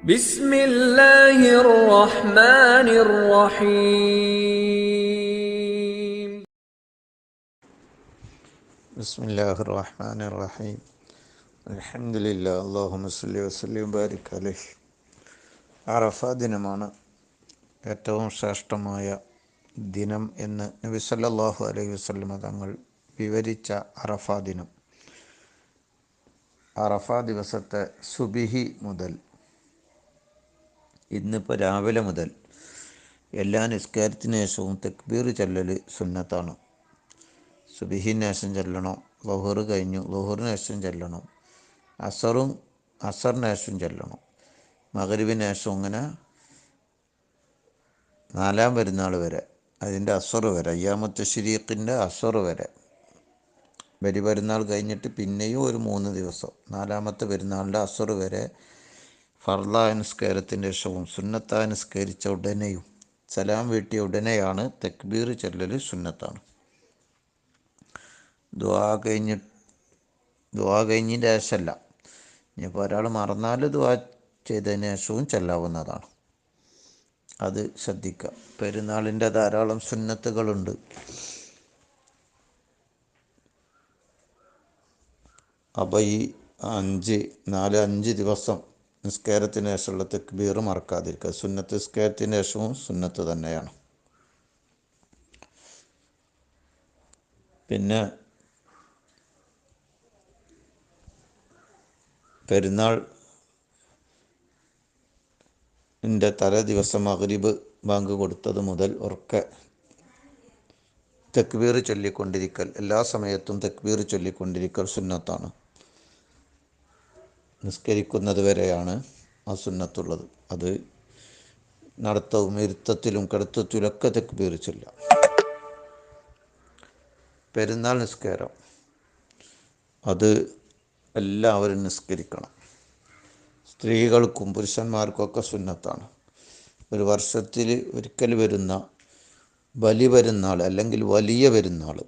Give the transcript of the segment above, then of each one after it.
بسم الله الرحمن الرحيم بسم الله الرحمن الرحيم الحمد لله اللهم صل وسلم وبارك عليه അറഫ ദിനമാണ് ഏറ്റവും ശ്രേഷ്ഠമായ ദിനം എന്ന് നബി സല്ലല്ലാഹു അലൈഹി വസല്ലമ തങ്ങൾ വിവരിച്ച അറഫ ദിനം അറഫ ദിവസത്തെ സുബിഹി മുതൽ ഇന്നിപ്പോൾ രാവിലെ മുതൽ എല്ലാ നിസ്കാരത്തിന് ശേഷവും തെക്ബീർ ചൊല്ലൽ സുന്നത്താണ്. സുബിഹിന് ശേഷം ചെല്ലണം ലഹുർ കഴിഞ്ഞു ലഹുറിന് ശേഷം ചെല്ലണം അസറും അസറിന് ശേഷം ചെല്ലണം. മകരുവിന് ശേഷം ഇങ്ങനെ നാലാം പെരുന്നാൾ വരെ അതിന്റെ അസർ വരെ അയ്യാമത്ത് ശരീഖിന്റെ അസർ വരെ. ബലി പെരുന്നാൾ കഴിഞ്ഞിട്ട് പിന്നെയും ഒരു മൂന്ന് ദിവസം നാലാമത്തെ പെരുന്നാളിന്റെ അസർ വരെ ഫർലാ നിസ്കാരത്തിന്റെ ശേഷവും സുന്നത്താ നിസ്കരിച്ച ഉടനെയും സലാം വീട്ടിയ ഉടനെയാണ് തെക്ബീർ ചൊല്ലൽ സുന്നത്താണ്. ദുവാ കഴിഞ്ഞ് ദുവാ കഴിഞ്ഞതിന്റെ ശേഷമല്ല. ഇനിയിപ്പോൾ ഒരാൾ മറന്നാൽ ദുവാ ചെയ്തതിന് ശേഷവും ചെല്ലാവുന്നതാണ്. അത് ശ്രദ്ധിക്കുക. പെരുന്നാളിന്റെ ധാരാളം സുന്നത്തുകളുണ്ട്. അപ്പോൾ ഈ അഞ്ച് നാല് അഞ്ച് ദിവസം നിസ്കാരത്തിന് ശേഷമുള്ള തെക്ബീർ മറക്കാതിരിക്കുക. സുന്നത്ത് നിസ്കാരത്തിന് ശേഷവും സുന്നത്ത് തന്നെയാണ്. പിന്നെ പെരുന്നാൾ എന്റെ തലേ ദിവസം മഗ്രിബ് ബാങ്ക് കൊടുത്തത് മുതൽ ഉറക്കെ തെക്ബീർ ചൊല്ലിക്കൊണ്ടിരിക്കൽ. എല്ലാ സമയത്തും തെക്ബീർ ചൊല്ലിക്കൊണ്ടിരിക്കൽ സുന്നത്താണ്. നിസ്കരിക്കുന്നത് വരെയാണ് ആ സുന്നത്തുള്ളത്. അത് നടത്തവും ഇരുത്തത്തിലും കിടത്തത്തിലൊക്കെ തെക്ക് ചൊല്ലാം. പെരുന്നാൾ നിസ്കാരം. അത് എല്ലാവരും നിസ്കരിക്കണം. സ്ത്രീകൾക്കും പുരുഷന്മാർക്കൊക്കെ സുന്നത്താണ്. ഒരു വർഷത്തിൽ ഒരിക്കൽ വരുന്ന ബലി പെരുന്നാൾ അല്ലെങ്കിൽ വലിയ പെരുന്നാൾ.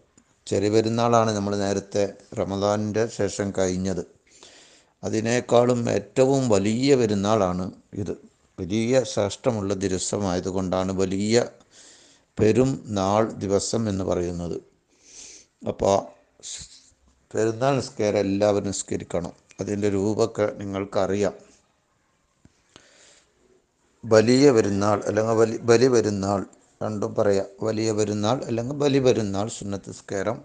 ചെറിയ പെരുന്നാളാണ് നമ്മൾ നേരത്തെ റമദാനിന്റെ ശേഷം കഴിഞ്ഞത്. അതിനേക്കാളും ഏറ്റവും വലിയ പെരുന്നാളാണ് ഇത്. വലിയ ശ്രേഷ്ഠമുള്ള ദിവസമായതുകൊണ്ടാണ് വലിയ പെരും നാൾ ദിവസം എന്ന് പറയുന്നത്. അപ്പോൾ പെരുന്നാൾ നിസ്കാരം എല്ലാവരും നിസ്കരിക്കണം. അതിന്റെ രൂപമൊക്കെ നിങ്ങൾക്കറിയാം. വലിയ പെരുന്നാൾ അല്ലെങ്കിൽ വലി ബലി പെരുന്നാൾ രണ്ടും പറയാം. വലിയ പെരുന്നാൾ അല്ലെങ്കിൽ ബലി പെരുന്നാൾ സുന്നത്ത് നിസ്കാരം.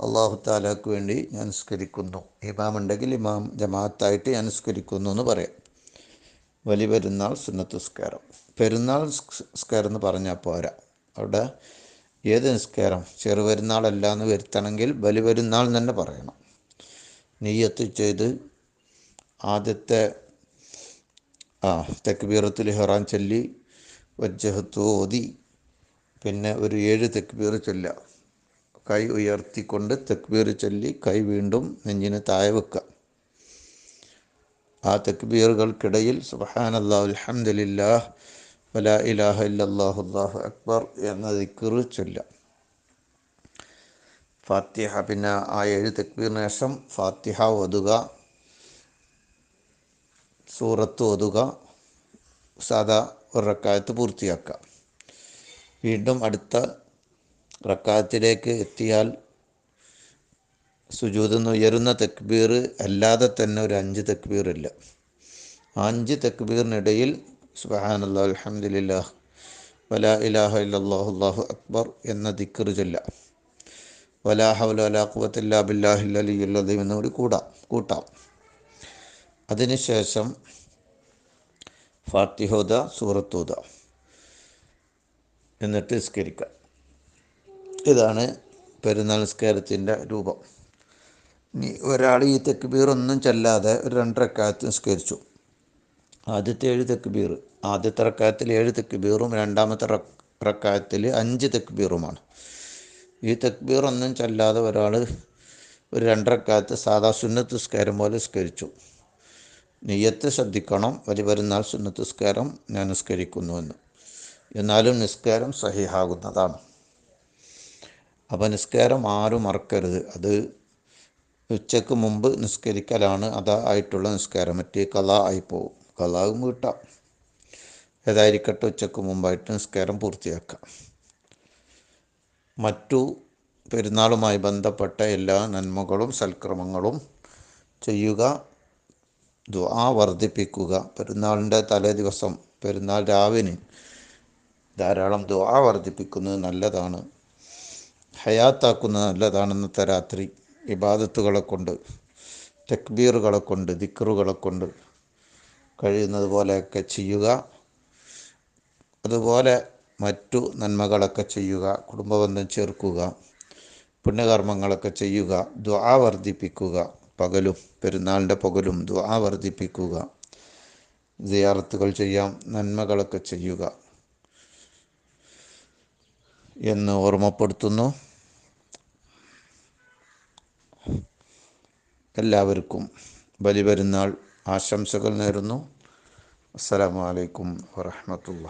അള്ളാഹു താലാക്ക് വേണ്ടി ഞാൻ നിസ്കരിക്കുന്നു. ഇമാം ഉണ്ടെങ്കിൽ ഇമാം ജമാഅത്തായിട്ട് ഞാൻ നിസ്കരിക്കുന്നു എന്ന് പറയാം. വലിയ പെരുന്നാൾ സുന്നത്ത് നിസ്കാരം. പെരുന്നാൾ നിസ്കാരം എന്ന് പറഞ്ഞാൽ പോരാ. അവിടെ ഏത് നിസ്കാരം? ചെറുപെരുന്നാളല്ല എന്ന് വരുത്തണമെങ്കിൽ ബലി പെരുന്നാൾ തന്നെ പറയണം. നെയ്യത്ത് ചെയ്ത് ആദ്യത്തെ ആ തെക്കുബീറത്തിൽ ഹെറാൻ ചൊല്ലി വജ്ജഹത്ത് ഓതി പിന്നെ ഒരു ഏഴ് തെക്കുബീർ ചൊല്ലുക. കൈ ഉയർത്തിക്കൊണ്ട് തെക്ബീർ ചൊല്ലി കൈ വീണ്ടും നെഞ്ചിന് താഴെ വെക്കുക. ആ തെക്ബീറുകൾക്കിടയിൽ സുബഹാനല്ലാ അൽഹംദുലില്ലാഹ് വല ഇലാഹ അല്ലാഹു അക്ബർ എന്ന ദിക്കറ് ചൊല്ലാം ഫാത്തിഹ പിന്നെ ആ ഏഴ് തെക്ബീറിന് ശേഷം ഫാത്തിഹ ഒതുക സൂറത്ത് ഒതുക സാധാ ഒരു റക്കായത്ത് പൂർത്തിയാക്കുക. വീണ്ടും അടുത്ത റക്കായത്തിലേക്ക് എത്തിയാൽ സുജൂതിൽ നിന്ന് ഉയരുന്ന തെക്ബീർ അല്ലാതെ തന്നെ ഒരു അഞ്ച് തെക്ബീർ ഇല്ല അഞ്ച് തെക്ബീറിനിടയിൽ സുബാനല്ലാ അലഹമില്ല വല ഇലാഹ ഇല്ലല്ലാഹു അല്ലാഹു അക്ബർ എന്ന ദിക്കർ ചൊല്ല. വലാ ഹൗല വലാ എന്നുകൂടി കൂടാം കൂട്ടാം. അതിനുശേഷം ഫാത്തിഹോദ സൂറത്തോദ എന്നിട്ട് നിസ്കരിക്കുക. ഇതാണ് പെരുന്നാൾ നിസ്കാരത്തിന്റെ രൂപം. ഇനി ഒരാൾ ഈ തെക്കുബീർ ഒന്നും ചെല്ലാതെ ഒരു രണ്ടരക്കാലത്ത് നിസ്കരിച്ചു. ആദ്യത്തെ ഏഴ് തെക്കുബീർ ആദ്യത്തെ റക്കായത്തിൽ ഏഴ് തെക്കുബീറും രണ്ടാമത്തെ റക്കായത്തിൽ അഞ്ച് തെക്കുബീറുമാണ് ഈ തെക്കുബീറൊന്നും ചെല്ലാതെ ഒരാൾ ഒരു രണ്ടരക്കാലത്ത് സാധാ സുന്നത്ത് നിസ്കാരം പോലെ നിസ്കരിച്ചു. നെയ്യത്ത് ശ്രദ്ധിക്കണം. വലിയ പെരുന്നാൾ സുന്നത്ത് നിസ്കാരം ഞാൻ നിസ്കരിക്കുന്നുവെന്ന്. എന്നാലും നിസ്കാരം സഹിഹാകുന്നതാണ്. അപ്പോൾ നിസ്കാരം ആരും മറക്കരുത്. അത് ഉച്ചയ്ക്ക് മുമ്പ് നിസ്കരിക്കലാണ് അതായിട്ടുള്ള നിസ്കാരം. മറ്റേ കല ആയിപ്പോവും. കലാവും വീട്ടാം ഏതായിരിക്കട്ടെ ഉച്ചയ്ക്ക് മുമ്പായിട്ട് നിസ്കാരം പൂർത്തിയാക്കാം. മറ്റു പെരുന്നാളുമായി ബന്ധപ്പെട്ട എല്ലാ നന്മകളും സൽക്രമങ്ങളും ചെയ്യുക ദുആ വർദ്ധിപ്പിക്കുക. പെരുന്നാളിന്റെ തലേ ദിവസം പെരുന്നാൾ രാവിന് ധാരാളം ദുആ വർദ്ധിപ്പിക്കുന്നത് നല്ലതാണ്. ഹയാത്താക്കുന്നത് നല്ലതാണ് ഇന്നത്തെ രാത്രി ഇബാദത്തുകളെ കൊണ്ട് തെക്ബീറുകളെ കൊണ്ട് ദിക്റുകളെ കൊണ്ട് കഴിയുന്നത് പോലെയൊക്കെ ചെയ്യുക. അതുപോലെ മറ്റു നന്മകളൊക്കെ ചെയ്യുക കുടുംബബന്ധം ചേർക്കുക പുണ്യകർമ്മങ്ങളൊക്കെ ചെയ്യുക ദ്വാ വർദ്ധിപ്പിക്കുക പകലും പെരുന്നാളിന്റെ പകലും ദ്വാ വർദ്ധിപ്പിക്കുക സിയാറത്തുകൾ ചെയ്യാം നന്മകളൊക്കെ ചെയ്യുക എന്ന് ഓർമ്മപ്പെടുത്തുന്നു. എല്ലാവർക്കും ബലിപെരുന്നാൾ ആശംസകൾ നേരുന്നു. അസ്സലാമു അലൈക്കും വറഹമത്തുള്ള